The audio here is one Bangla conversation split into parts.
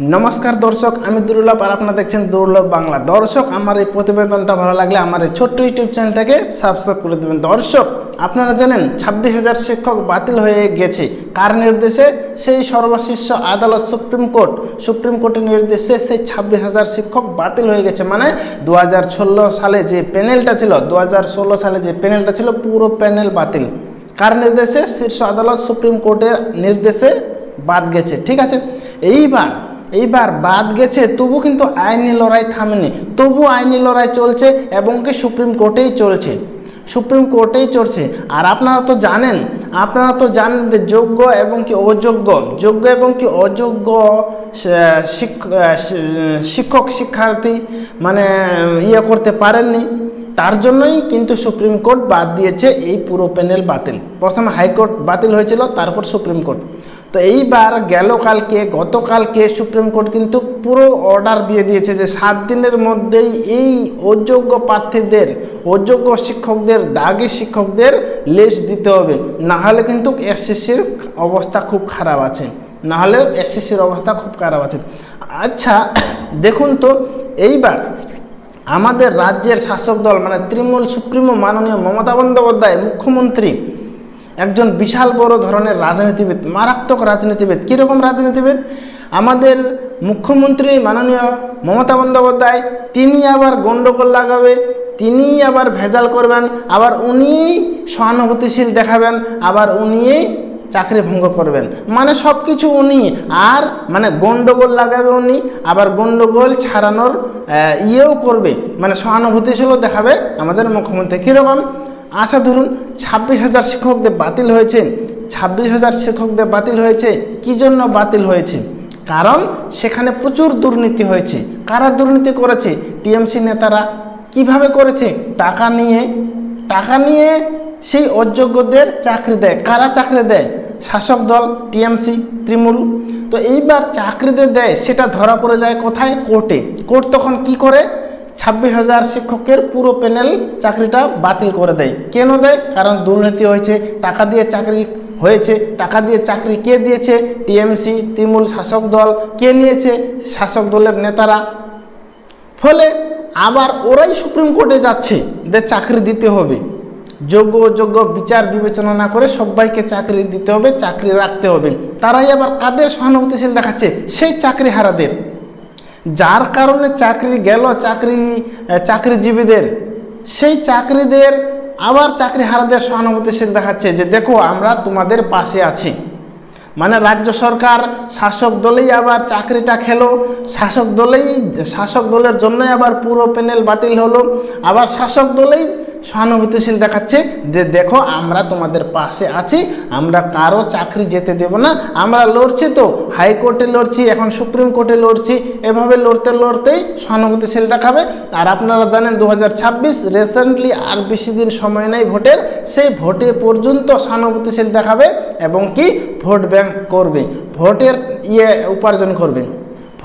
নমস্কার দর্শক, আমি দুর্লভ আর আপনারা দেখছেন দুর্লভ বাংলা। দর্শক, আমার এই প্রতিবেদনটা ভালো লাগলে আমার এই ছোট্ট ইউটিউব চ্যানেলটাকে সাবস্ক্রাইব করে দেবেন। দর্শক, আপনারা জানেন ছাব্বিশ হাজার শিক্ষক বাতিল হয়ে গেছে। কার নির্দেশে? সেই সর্বশীর্ষ আদালত সুপ্রিম কোর্ট। সুপ্রিম কোর্টের নির্দেশে সেই ছাব্বিশ হাজার শিক্ষক বাতিল হয়ে গেছে। মানে দু হাজার ষোলো সালে যে প্যানেলটা ছিল দু হাজার ষোলো সালে যে প্যানেলটা ছিল, পুরো প্যানেল বাতিল। কার নির্দেশে? শীর্ষ আদালত সুপ্রিম কোর্টের নির্দেশে বাদ গেছে। ঠিক আছে? এইবার এইবার বাদ গেছে, তবু কিন্তু আইনি লড়াই থামেনি। তবু আইনি লড়াই চলছে এবং কি সুপ্রিম কোর্টেই চলছে। সুপ্রিম কোর্টেই চলছে। আর আপনারা তো জানেন, আপনারা তো জানেন যে যোগ্য এবং কি অযোগ্য, যোগ্য এবং কি অযোগ্য শিক্ষক, শিক্ষার্থী মানে ইয়ে করতে পারেননি। তার জন্যই কিন্তু সুপ্রিম কোর্ট বাদ দিয়েছে এই পুরো প্যানেল বাতিল। প্রথমে হাইকোর্ট বাতিল হয়েছিল, তারপর সুপ্রিম কোর্ট। তো এইবার গেল কালকে, গতকালকে সুপ্রিম কোর্ট কিন্তু পুরো অর্ডার দিয়ে দিয়েছে যে সাত দিনের মধ্যেই এই অযোগ্য প্রার্থীদের, অযোগ্য শিক্ষকদের, দাগি শিক্ষকদের লিস্ট দিতে হবে। না হলে কিন্তু এসএসসির অবস্থা খুব খারাপ আছে। না হলে এসএসসির অবস্থা খুব খারাপ আছে। আচ্ছা দেখুন তো, এইবার আমাদের রাজ্যের শাসক দল মানে তৃণমূল সুপ্রিমো মাননীয় মমতা বন্দ্যোপাধ্যায়, মুখ্যমন্ত্রী একজন বিশাল বড় ধরনের রাজনীতিবিদ, মারাত্মক রাজনীতিবিদ। কীরকম রাজনীতিবিদ? আমাদের মুখ্যমন্ত্রী মাননীয় মমতা বন্দ্যোপাধ্যায়, তিনি আবার গণ্ডগোল লাগাবে, তিনি আবার ভেজাল করবেন, আবার উনি সহানুভূতিশীল দেখাবেন, আবার উনিই চাকরি ভঙ্গ করবেন। মানে সব কিছু উনি। আর মানে গণ্ডগোল লাগাবে উনি, আবার গণ্ডগোল ছাড়ানোর ইয়েও করবে। মানে সহানুভূতিশীলও দেখাবে আমাদের মুখ্যমন্ত্রী। কীরকম? আশা ধরুন ছাব্বিশ হাজার শিক্ষকদের বাতিল হয়েছে। ছাব্বিশ হাজার শিক্ষকদের বাতিল হয়েছে। কি জন্য বাতিল হয়েছে? কারণ সেখানে প্রচুর দুর্নীতি হয়েছে। কারা দুর্নীতি করেছে? টিএমসি নেতারা। কীভাবে করেছে? টাকা নিয়ে। টাকা নিয়ে সেই অযোগ্যদের চাকরি দেয়। কারা চাকরি দেয়? শাসক দল, টিএমসি, তৃণমূল। তো এইবার চাকরিতে দেয়, সেটা ধরা পড়ে যায় কোথায়? কোর্টে। কোর্ট তখন কি করে? ছাব্বিশ হাজার শিক্ষকের পুরো প্যানেল চাকরিটা বাতিল করে দেয়। কেন দেয়? কারণ দুর্নীতি হয়েছে, টাকা দিয়ে চাকরি হয়েছে। টাকা দিয়ে চাকরি কে দিয়েছে? টিএমসি, তৃণমূল শাসক দল। কে নিয়েছে? শাসক দলের নেতারা। ফলে আবার ওরাই সুপ্রিম কোর্টে যাচ্ছে যে চাকরি দিতে হবে। যোগ্য অযোগ্য বিচার বিবেচনা না করে সবাইকে চাকরি দিতে হবে, চাকরি রাখতে হবে। তারাই আবার কাদের সহানুভূতিশীল দেখাচ্ছে? সেই চাকরি হারাদের যার কারণে চাকরি গেল, চাকরি চাকরিজীবীদের, সেই চাকরিদের আবার চাকরি হারাদের সহানুভূতিশীল দেখাচ্ছে যে, দেখো, আমরা তোমাদের পাশে আছি। মানে রাজ্য সরকার শাসক দলেই আবার চাকরিটা খেলো, শাসক দলেই, শাসক দলের জন্যই আবার পুরো প্যানেল বাতিল হলো, আবার শাসক দলেই সহানুভূতিশীল দেখাচ্ছে যে দেখো, আমরা তোমাদের পাশে আছি, আমরা কারও চাকরি যেতে দেব না, আমরা লড়ছি তো, হাইকোর্টে লড়ছি, এখন সুপ্রিম কোর্টে লড়ছি, এভাবে লড়তে লড়তেই সহানুভূতিশীল দেখাবে। আর আপনারা জানেন দু হাজার ছাব্বিশ রিসেন্টলি আর বেশি দিন সময় নেই ভোটের, সেই ভোটে পর্যন্ত সহানুভূতিশীল দেখাবে এবং কি? ভোট ব্যাংক করবে, ভোটের ইয়ে উপার্জন করবে।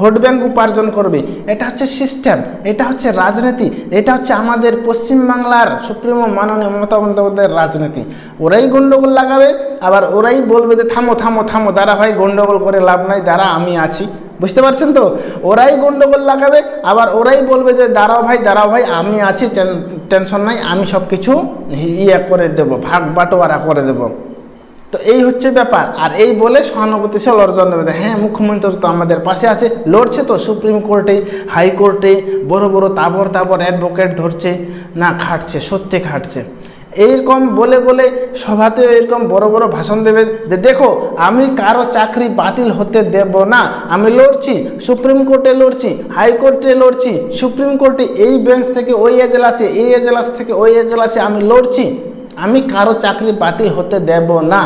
ভোট ব্যাঙ্ক উপার্জন করবে। এটা হচ্ছে সিস্টেম, এটা হচ্ছে রাজনীতি, এটা হচ্ছে আমাদের পশ্চিমবাংলার সুপ্রিমো মাননীয় মমতা বন্দ্যোপাধ্যায়ের রাজনীতি। ওরাই গণ্ডগোল লাগাবে, আবার ওরাই বলবে যে থামো থামো থামো, দাঁড়া ভাই গণ্ডগোল করে লাভ নাই, দাঁড়া, আমি আছি। বুঝতে পারছেন তো? ওরাই গণ্ডগোল লাগাবে, আবার ওরাই বলবে যে দাঁড়াও ভাই দাঁড়াও ভাই, আমি আছি টেনশন নাই, আমি সব কিছু ইয়ে করে দেবো, ভাগ বাটোয়ারা করে দেবো। তো এই হচ্ছে ব্যাপার। আর এই বলে সহানুভূতিশীল অর্জন দেবে হ্যাঁ মুখ্যমন্ত্রী তো আমাদের পাশে আছে, লড়ছে তো সুপ্রিম কোর্টে হাইকোর্টে বড় বড় তাবর তাবর অ্যাডভোকেট ধরছে, না খাটছে, সত্যি খাটছে। এইরকম বলে বলে সভাতে এরকম বড় বড় ভাষণ দেবে। যে দেখো, আমি কারও চাকরি বাতিল হতে দেব না। আমি লড়ছি, সুপ্রিম কোর্টে লড়ছি হাইকোর্টে লড়ছি, সুপ্রিম কোর্টে এই বেঞ্চ থেকে ওই এজলাসে, এই এজলাস থেকে ওই এজলাসে আমি লড়ছি। আমি কারও চাকরি বাতিল হতে দেব না।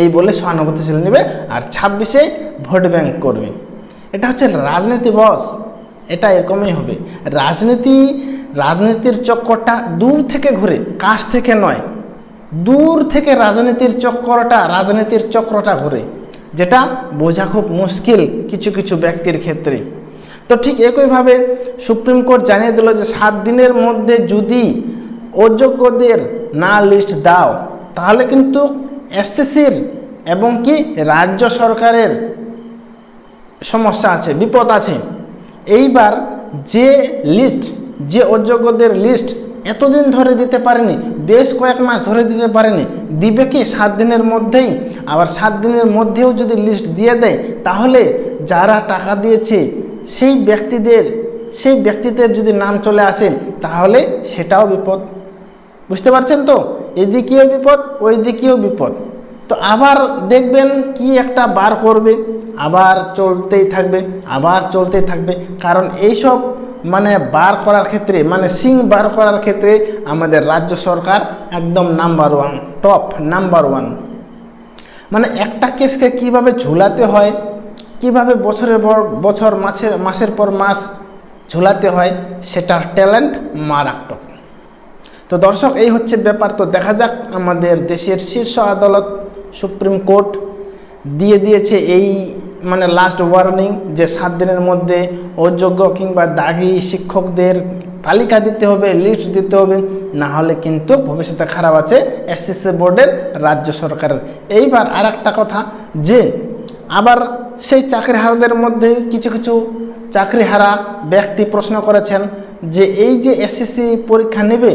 এই বলে সহানুভূতিশীল নেবে আর ছাব্বিশে ভোট ব্যাংক করবে। এটা হচ্ছে রাজনীতি বস, এটা এরকমই হবে। রাজনীতি, রাজনীতির চক্করটা দূর থেকে ঘুরে, কাছ থেকে নয়, দূর থেকে রাজনীতির চক্করটা, রাজনীতির চক্রটা ঘুরে, যেটা বোঝা খুব মুশকিল কিছু কিছু ব্যক্তির ক্ষেত্রে। তো ঠিক একইভাবে সুপ্রিম কোর্ট জানিয়ে দিল যে সাত দিনের মধ্যে যদি অযোগ্যদের না লিস্ট দাও, তাহলে কিন্তু এসএসসির এবং কি রাজ্য সরকারের সমস্যা আছে, বিপদ আছে। এইবার যে লিস্ট যে অযোগ্যদের লিস্ট এতদিন ধরে দিতে পারেনি, বেশ কয়েক মাস ধরে দিতে পারেনি, দিবে কি সাত দিনের মধ্যেই? আবার সাত দিনের মধ্যেও যদি লিস্ট দিয়ে দেয়, তাহলে যারা টাকা দিয়েছে, সেই ব্যক্তিদের সেই ব্যক্তিদের যদি নাম চলে আসে, তাহলে সেটাও বিপদ বুঝতে পারছেন তো? এদিকেও বিপদ ওই দিকেও বিপদ। তো আবার দেখবেন কি একটা বার করবে, আবার চলতেই থাকবে, আবার চলতেই থাকবে। কারণ এইসব মানে বার করার ক্ষেত্রে মানে সিং বার করার ক্ষেত্রে আমাদের রাজ্য সরকার একদম number one top number one মানে একটা কেসকে কীভাবে ঝুলাতে হয়, কীভাবে বছরের পর বছর মাসের মাসের পর মাস ঝুলাতে হয়, সেটার ট্যালেন্ট মারাত্মক। তো দর্শক, এই হচ্ছে ব্যাপার। তো দেখা যাক আমাদের দেশের শীর্ষ আদালত সুপ্রিম কোর্ট দিয়ে দিয়েছে এই মানে লাস্ট ওয়ার্নিং যে সাত দিনের মধ্যে অযোগ্য কিংবা দাগি শিক্ষকদের তালিকা দিতে হবে লিস্ট দিতে হবে। না হলে কিন্তু ভবিষ্যতে খারাপ আছে এসএসসি বোর্ডের রাজ্য সরকারের। এইবার আর একটা কথা যে, আবার সেই চাকরিহারাদের মধ্যে কিছু কিছু চাকরিহারা ব্যক্তি প্রশ্ন করেছেন যে এই যে এসএসসি পরীক্ষা নেবে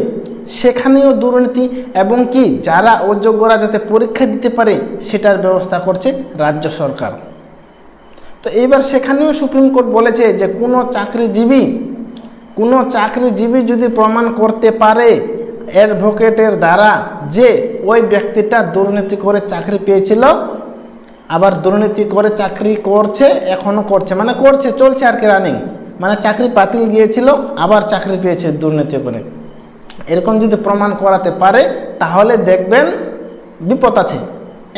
সেখানেও দুর্নীতি এবং কি যারা অযোগ্যরা যাতে পরীক্ষা দিতে পারে সেটার ব্যবস্থা করছে রাজ্য সরকার। তো এইবার সেখানেও সুপ্রিম কোর্ট বলেছে যে কোনো চাকরিজীবী কোনো চাকরিজীবী যদি প্রমাণ করতে পারে অ্যাডভোকেটের দ্বারা যে ওই ব্যক্তিটা দুর্নীতি করে চাকরি পেয়েছিল, আবার দুর্নীতি করে চাকরি করছে এখনও করছে মানে করছে, চলছে আর কি রানিং মানে চাকরি বাতিল গিয়েছিল, আবার চাকরি পেয়েছে দুর্নীতি করে। এরকম যদি প্রমাণ করাতে পারে, তাহলে দেখবেন বিপদ আছে।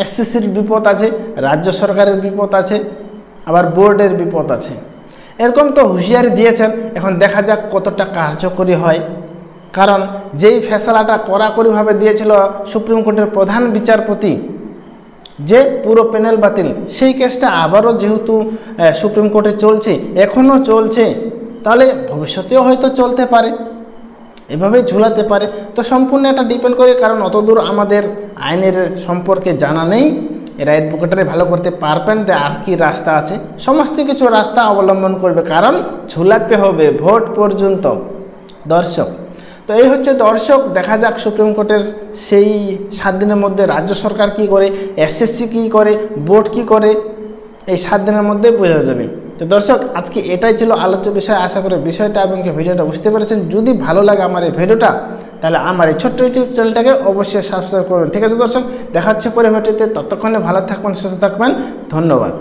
এসসিসির বিপদ আছে, রাজ্য সরকারের বিপদ আছে, আবার বোর্ডের বিপদ আছে। এরকম তো হুঁশিয়ারি দিয়েছেন, এখন দেখা যাক কতটা কার্যকরী হয়। কারণ যেই ফেসলাটা কড়াকড়িভাবে দিয়েছিল সুপ্রিম কোর্টের প্রধান বিচারপতি, যে পুরো প্যানেল বাতিল, সেই কেসটা আবারও যেহেতু সুপ্রিম কোর্টে চলছে, এখনও চলছে, তাহলে ভবিষ্যতেও হয়তো চলতে পারে। এভাবেই ঝুলাতে পারে। তো সম্পূর্ণ এটা ডিপেন্ড করে, কারণ অতদূর আমাদের আইনের সম্পর্কে জানা নেই। এরা অ্যাডভোকেটারে ভালো করতে পারবেন আর কি রাস্তা আছে। সমস্ত কিছু রাস্তা অবলম্বন করবে, কারণ ঝুলাতে হবে ভোট পর্যন্ত। দর্শক, তো এই হচ্ছে দর্শক, দেখা যাক সুপ্রিম কোর্টের সেই সাত দিনের মধ্যে রাজ্য সরকার কি করে এসএসসি কি করে বোর্ড কি করে, এই সাত দিনের মধ্যে বোঝা যাবে। তো দর্শক, আজকে এটাই ছিল আলোচ্য বিষয়। আশা করি বিষয়টা এবং ভিডিওটা বুঝতে পেরেছেন। যদি ভালো লাগে আমার এই ভিডিওটা, তাহলে আমার এই ছোট্ট ইউটিউব চ্যানেলটাকে অবশ্যই সাবস্ক্রাইব করবেন ঠিক আছে দর্শক দেখাচ্ছে পরে ভিডিওতে। ততক্ষণে ভালো থাকবেন, সুস্থ থাকবেন। ধন্যবাদ।